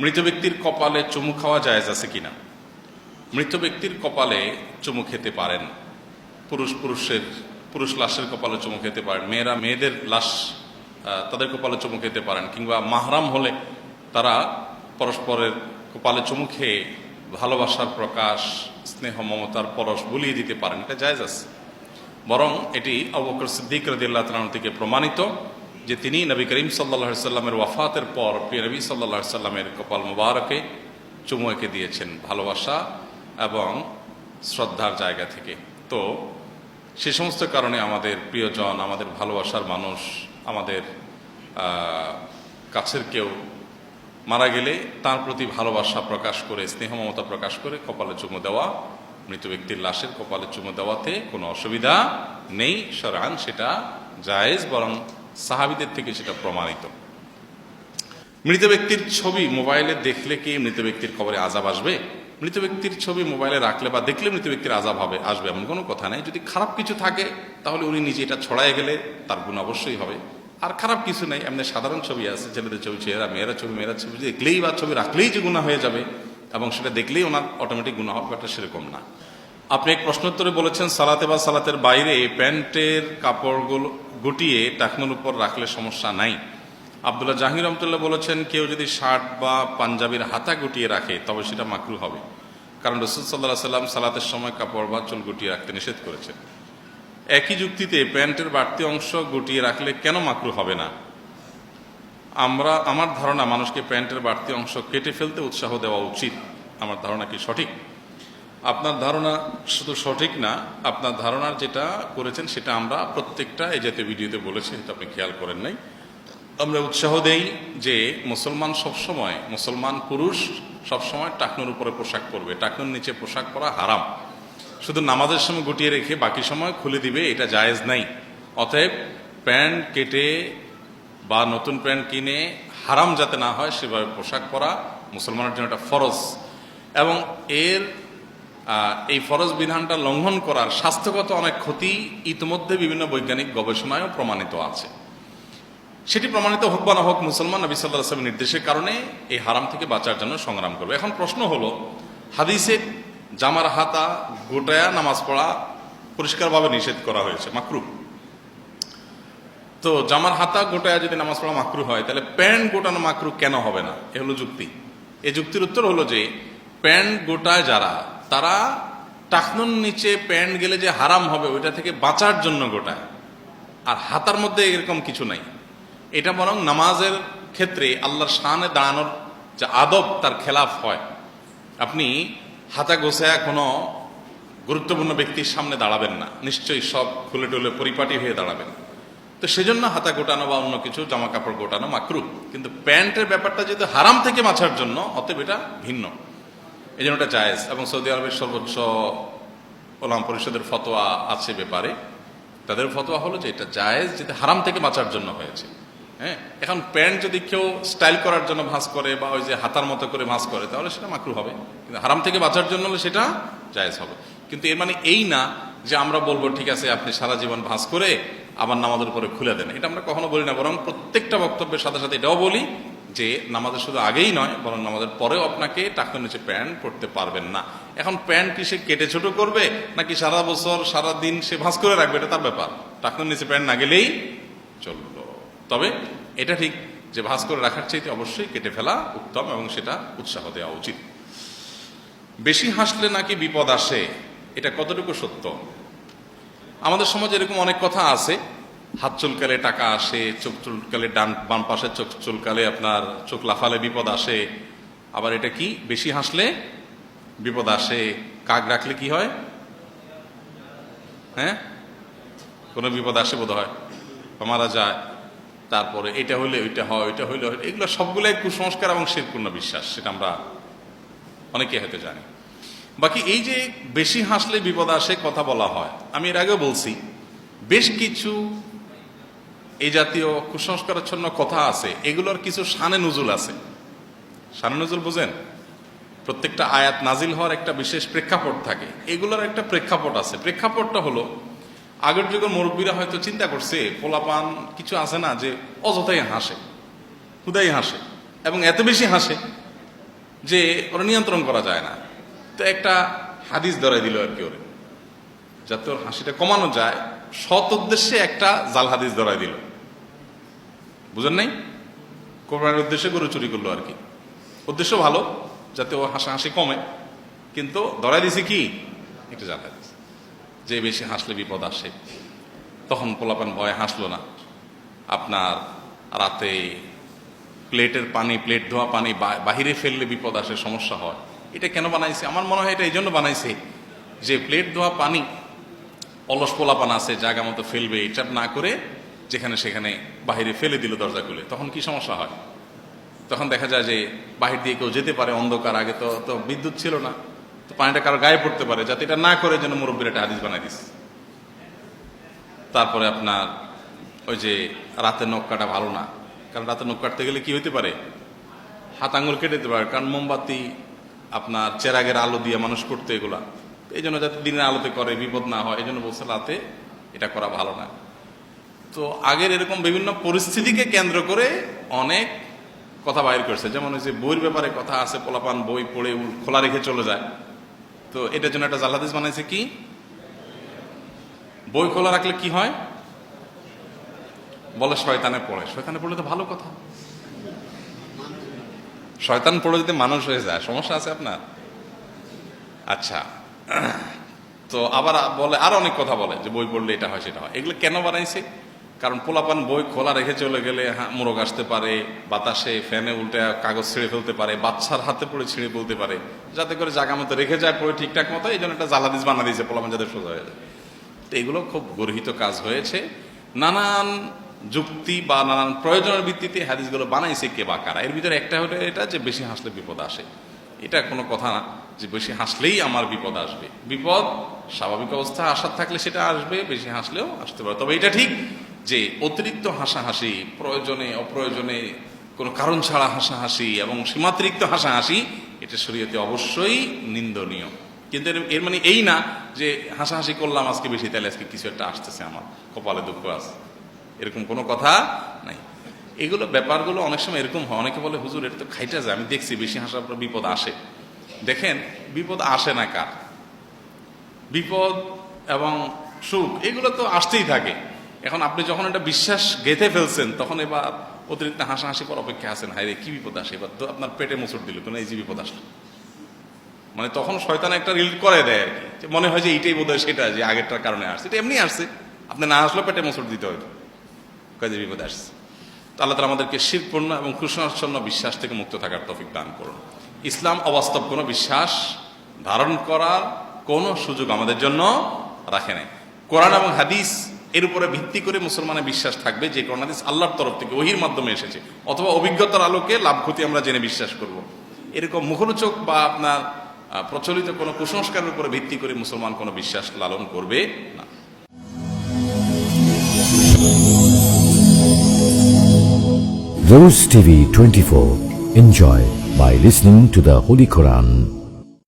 মৃত ব্যক্তির কপালে চুমু খাওয়া জায়েজ আছে কিনা? মৃত ব্যক্তির কপালে চুমু খেতে পারেন। পুরুষ পুরুষের, পুরুষ লাশের কপালে চুমু খেতে পারেন। মেয়েরা, মেয়েদের লাশ তাদের কপালে চুমু খেতে পারেন। কিংবা মাহরাম হলে তারা পরস্পরের কপালে চুমু খেয়ে ভালোবাসার প্রকাশ, স্নেহ, মমতার পরশ বুলিয়ে দিতে পারেন। এটা জায়জ আছে। বরং এটি অবকর সিদ্দিক রদিল্লাহ থেকে প্রমাণিত। যে তিনি নবী করিম সাল্লা সাল্লামের ওয়াফাতের পর প্রিয় নবী সাল্লা সাল্লামের কপাল মুবারকে চুমু দিয়েছেন ভালোবাসা এবং শ্রদ্ধার জায়গা থেকে। তো সে সমস্ত কারণে আমাদের প্রিয়জন, আমাদের ভালোবাসার মানুষ, আমাদের কাছের কেউ মারা গেলে তার প্রতি ভালোবাসা প্রকাশ করে, স্নেহ মমতা প্রকাশ করে কপালে চুমু দেওয়া, মৃত ব্যক্তির লাশের কপালে চুমু দেওয়াতে কোনো অসুবিধা নেই। সরান সেটা জায়েজ বরং সাহাবিদের থেকে সেটা প্রমাণিত। মৃত ব্যক্তির ছবি মোবাইলে দেখলে কি মৃত ব্যক্তির কবরে আজাব আসবে? মৃত ব্যক্তির ছবি মোবাইলে রাখলে বা দেখলে মৃত ব্যক্তির আজাব হবে, আসবে এমন কোনো কথা নেই। যদি খারাপ কিছু থাকে, তাহলে উনি নিজে এটা ছড়ায় গেলে তার গুণ অবশ্যই হবে। আর খারাপ কিছু নেই, এমনি সাধারণ ছবি আছে, ছেলেদের ছবি ছেলেরা মেয়েরা ছবি মেয়েরা ছবি দেখলেই বা ছবি রাখলেই যে গুণা হয়ে যাবে, এবং সেটা দেখলেই ওনার অটোমেটিক গুণা হবে ব্যাপারটা সেরকম না। আপনি এক প্রশ্নোত্তরে বলেছেন, সালাতে বা সালাতের বাইরে প্যান্টের কাপড়গুলো গুটিয়ে টাকনোর উপর রাখলে সমস্যা নাই। আবদুল্লাহ জাহির রহমতুল্লাহ বলেছেন, কেউ যদি শার্ট বা পাঞ্জাবির হাতা গুটিয়ে রাখে, তবে সেটা মাকরু হবে। কারণ রসুল সাল্লাহ সাল্লাম সালাতের সময় কাপড় বা চুল গুটিয়ে রাখতে নিষেধ করেছেন। একই যুক্তিতে প্যান্টের বাড়তি অংশ গুটিয়ে রাখলে কেন মাকরু হবে না? আমরা, আমার ধারণা, মানুষকে প্যান্টের বাড়তি অংশ কেটে ফেলতে উৎসাহ দেওয়া উচিত। আমার ধারণা কি সঠিক? আপনার ধারণা শুধু সঠিক না, আপনার ধারণার যেটা করেছেন সেটা আমরা প্রত্যেকটা এই জাতীয় ভিডিওতে বলেছি এটা আপনি খেয়াল করেন নাই। আমরা উৎসাহ দেই যে মুসলমান সবসময়, মুসলমান পুরুষ সবসময় টাকনুর উপরে পোশাক পরবে। টাকনুর নিচে পোশাক পরা হারাম। শুধু নামাজের সময় গুটিয়ে রেখে বাকি সময় খুলে দিবে, এটা জায়েজ নাই। অতএব প্যান্ট কেটে বা নতুন প্যান্ট কিনে হারাম যাতে না হয়, সেভাবে পোশাক পরা মুসলমানের জন্য একটা ফরজ। এবং এর এই ফরজ বিধানটা লঙ্ঘন করার স্বাস্থ্যগত অনেক ক্ষতি ইতিমধ্যে বিভিন্ন বৈজ্ঞানিক গবেষণায়ও প্রমাণিত আছে। সেটি প্রমাণিত হোক বা না হোক, মুসলমান নবী সাল্লাহ আসলামের নির্দেশের কারণে এই হারাম থেকে বাঁচার জন্য সংগ্রাম করবে এখন প্রশ্ন হলো, হাদিসে জামার হাতা, গোটায়া নামাজ পড়া পরিষ্কারভাবে নিষেধ করা হয়েছে, মাকরু। তো জামার হাতা, গোটায়া যদি নামাজ পড়া মাকরু হয়, তাহলে প্যান্ট গোটানো মাকরু কেন হবে না? এ হলো যুক্তি। এই যুক্তির উত্তর হলো যে, প্যান্ট গোটায় যারা তারা টাকনুন নিচে প্যান্ট গেলে যে হারাম হবে, ওইটা থেকে বাঁচার জন্য গোটায় আর হাতার মধ্যে এরকম কিছু নাই। এটা বরং নামাজের ক্ষেত্রে আল্লাহর শানে দাঁড়ানোর যে আদব, তার খেলাফ হয়। আপনি হাতা গোছায়া কোনো গুরুত্বপূর্ণ ব্যক্তির সামনে দাঁড়াবেন না। নিশ্চয়ই সব খুলে টুলে পরিপাটি হয়ে দাঁড়াবেন। তো সেজন্য হাতা গোটানো বা অন্য কিছু, জামা কাপড় গোটানো মাকরু কিন্তু প্যান্টের ব্যাপারটা যেহেতু হারাম থেকে বাঁচার জন্য, অতএব এটা ভিন্ন। এই জন্য এটা জায়েজ। এবং সৌদি আরবের সর্বোচ্চ ওলাম পরিষদের ফতোয়া আছে ব্যাপারে। তাদের ফতোয়া হলো যে এটা জায়েজ, যেটা হারাম থেকে বাঁচার জন্য হয়েছে। হ্যাঁ? এখন প্যান্ট যদি কেউ স্টাইল করার জন্য ভাঁজ করে বা ওই যে হাতার মতো করে ভাঁজ করে, তাহলে সেটা মাকরু হবে। কিন্তু হারাম থেকে বাঁচার জন্য হলে সেটা জায়েজ হবে। কিন্তু এর মানে এই না যে আমরা বলব, ঠিক আছে, আপনি সারা জীবন ভাঁজ করে আবার নামাজের উপরে খুলে দেন। এটা আমরা কখনো বলি না, বরং প্রত্যেকটা বক্তব্যের সাথে সাথে এটাও বলি যে নামাজের শুধু আগেই নয়, বরং নামাজের পরেও আপনাকে টাকার নিচে প্যান্ট পরতে পারবেন না। এখন প্যান্ট কি সে কেটে ছোট করবে, নাকি সারা বছর, সারা দিন সে ভাঁজ করে রাখবে? এটা তার ব্যাপার। টাকার নিচে প্যান্ট না গেলেই চলল। তবে এটা ঠিক যে ভাঁজ করে রাখার চাইতে অবশ্যই কেটে ফেলা উত্তম এবং সেটা উৎসাহ দেওয়া উচিত। বেশি হাসলে নাকি বিপদ আসে? এটা কতটুকু সত্য? আমাদের সমাজে এরকম অনেক কথা আছে। হাত চুলকালে টাকা আসে, চোখ চুলকালে ডান, বাম পাশে চোখ চুলকালে আপনার চোখ লাফালে বিপদ আসে। আবার এটা কি? বেশি হাসলে বিপদ আসে। কাক রাখলে কি হয়? হ্যাঁ? কোনো বিপদ আসে বোধ হয়। মারা যায়। তারপরে এটা হইলে ওইটা হয়, ওইটা হইলে এগুলো সবগুলোই কুসংস্কার এবং শিরপূর্ণ বিশ্বাস, সেটা আমরা অনেকে হয়তো জানি। বাকি এই যে বেশি হাসলে বিপদ আসে, কথা বলা হয়। আমি এর আগেও বলছি, বেশ কিছু এই জাতীয় কুসংস্কারাচ্ছন্ন কথা আছে, এগুলোর কিছু শানে নজুল আছে। শানে নজুল বুঝেন? প্রত্যেকটা আয়াত নাজিল হওয়ার একটা বিশেষ প্রেক্ষাপট থাকে। এগুলোর একটা প্রেক্ষাপট আছে। প্রেক্ষাপটটা হলো, আগের যুগের মুরব্বীরা হয়তো চিন্তা করছে, পোলাপান কিছু আছে না যে অযথাই হাসে হুদাই হাসে, এবং এত বেশি হাসে যে ওরা নিয়ন্ত্রণ করা যায় না। তো একটা হাদিস ধরাই দিল আর কি ওরে। যাতে ওর হাসিটা কমানো যায়, সৎ উদ্দেশ্যে একটা জাল হাদিস ধরাই দিল। বুঝেন নাই? কোরবানির উদ্দেশ্যে গরু চুরি করল আর কি। উদ্দেশ্য ভালো, যাতে ও হাসা হাসি কমে। কিন্তু ধরাই দিছে কি? একটু জাল হাদিস যে বেশি হাসলে বিপদ আসে। তখন পোলাপান ভয়ে হাসলো না। আপনার রাতে প্লেটের পানি, প্লেট ধোয়া পানি বাহিরে ফেললে বিপদ আসে, সমস্যা হয়। এটা কেন বানাইছে? আমার মনে হয় এটা এই জন্য বানাইছে যে প্লেট ধোয়া পানি, অলস পোলাপান আছে জায়গা মতো ফেলবে এটা না করে যেখানে সেখানে বাহিরে ফেলে দিল দরজা খুলে, তখন কি সমস্যা হয়? তখন দেখা যায় যে বাহির দিয়ে কেউ যেতে পারে, অন্ধকার, আগে তো তো বিদ্যুৎ ছিল না। তো পানিটা কারও গায়ে পড়তে পারে, যাতে এটা না করে যেন মুরব্বীর একটা হাদিস বানাই দিস। তারপরে আপনার ওই যে রাতে নখ কাটা ভালো না, কারণ রাতে নখ কাটতে গেলে কি হইতে পারে? হাত আঙুল কেটে দিতে পারে, কারণ মোমবাতি, আপনার চেরাগের আলো দিয়ে মানুষ করতে এগুলা। এই জন্য যাতে দিনের আলোতে করে, বিপদ না হয়, এই জন্য বলছে রাতে এটা করা ভালো না। তো আগের এরকম বিভিন্ন পরিস্থিতিকে কেন্দ্র করে অনেক কথা বাইর করছে। যেমন ওই যে বইয়ের ব্যাপারে কথা আছে, পোলাপান বই পড়ে খোলা রেখে চলে যায়। তো এটার জন্য একটা জালাদিস বানাইছে কি? বই খোলা রাখলে কি হয়? বলে শয়তানে পড়ে। শয়তানে পড়লে তো ভালো কথা। শয়তান পড়ে যদি মানুষ হয়ে যায়, সমস্যা আছে আপনার? আচ্ছা। তো আবার বলে, আর অনেক কথা বলে যে বই পড়লে এটা হয়, সেটা হয়। এগুলো কেন বানাইছে? কারণ পোলাপান বই খোলা রেখে চলে গেলে মোরগ আসতে পারে, বাতাসে ফ্যানে উল্টে কাগজ ছিঁড়ে ফেলতে পারে, বাচ্চার হাতে পড়ে ছিঁড়ে ফেলতে পারে। যাতে করে জায়গা মতো রেখে যায় পড়ে ঠিকঠাক মতো, এই জন্য একটা জ্বালাদিস বানা দিয়েছে পোলাপান যাতে সোজা হয়ে যায়। তো এগুলো খুব গর্হিত কাজ হয়েছে। নানান যুক্তি বা নানান প্রয়োজনের ভিত্তিতে হাদিসগুলো বানাইছে কে বা কারা। এর ভিতরে একটা হলো এটা যে বেশি হাসলে বিপদ আসে। এটা কোনো কথা না যে বেশি হাসলেই আমার বিপদ আসবে। বিপদ স্বাভাবিক অবস্থা আসার থাকলে সেটা আসবে, বেশি হাসলেও আসতে পারে। তবে এটা ঠিক যে অতিরিক্ত হাসাহাসি, প্রয়োজনে, অপ্রয়োজনে, কোনো কারণ ছাড়া হাসাহাসি এবং সীমাতিরিক্ত হাসাহাসি, এটা শরীয়তে অবশ্যই নিন্দনীয়। কিন্তু এর- মানে এই না যে হাসাহাসি করলাম আজকে বেশি, তাহলে আজকে কিছু একটা আসতেছে আমার, কপালে দুঃখ আছে। এরকম কোনো কথা নাই। এগুলো ব্যাপারগুলো অনেক সময় এরকম হয়, অনেকে বলে, হুজুর, এটা তো খাইটা যায়, আমি দেখছি বেশি হাসার পর বিপদ আসে। দেখেন, বিপদ আসে না কার? বিপদ এবং সুখ, এগুলো তো আসতেই থাকে। এখন আপনি যখন এটা বিশ্বাস গেঁথে ফেলছেন, তখন এবার অতিরিক্ত হাসাহাসি পর অপেক্ষা আছেন। হায় রে কি বিপদ আসে? এবার তো আপনার পেটে মোচড় দিল কোনো এই যে বিপদ আসলো। মানে তখন শয়তান একটা রিলেট করে দেয় আর কি। মনে হয় যে এইটাই বোধ সেটা, যে আগেরটার কারণে আসছে। এটা এমনি আসছে। আপনি না আসলেও পেটে মোচড় দিতে হয়তো কাজে বিপদ আসছে। তো আল্লাহ তালা আমাদেরকে শীতপূর্ণ এবং কুসংচ্ছন্ন বিশ্বাস থেকে মুক্ত থাকার তফিক দান করুন। ইসলাম অবাস্তব কোনো বিশ্বাস ধারণ করার কোনো সুযোগ আমাদের জন্য রাখে নাই। কোরআন এবং হাদিস এর উপরে ভিত্তি করে মুসলমানের বিশ্বাস থাকবে যে কোরআন হাদিস আল্লাহর তরফ থেকে ওহির মাধ্যমে এসেছে অথবা অভিজ্ঞতার আলোকে লাভ ক্ষতি আমরা জেনে বিশ্বাস করব। এরকম মুখরোচক বা আপনার প্রচলিত কোনো কুসংস্কারের উপরে ভিত্তি করে মুসলমান কোনো বিশ্বাস লালন করবে না Rose TV 24. Enjoy by listening to the Holy Quran.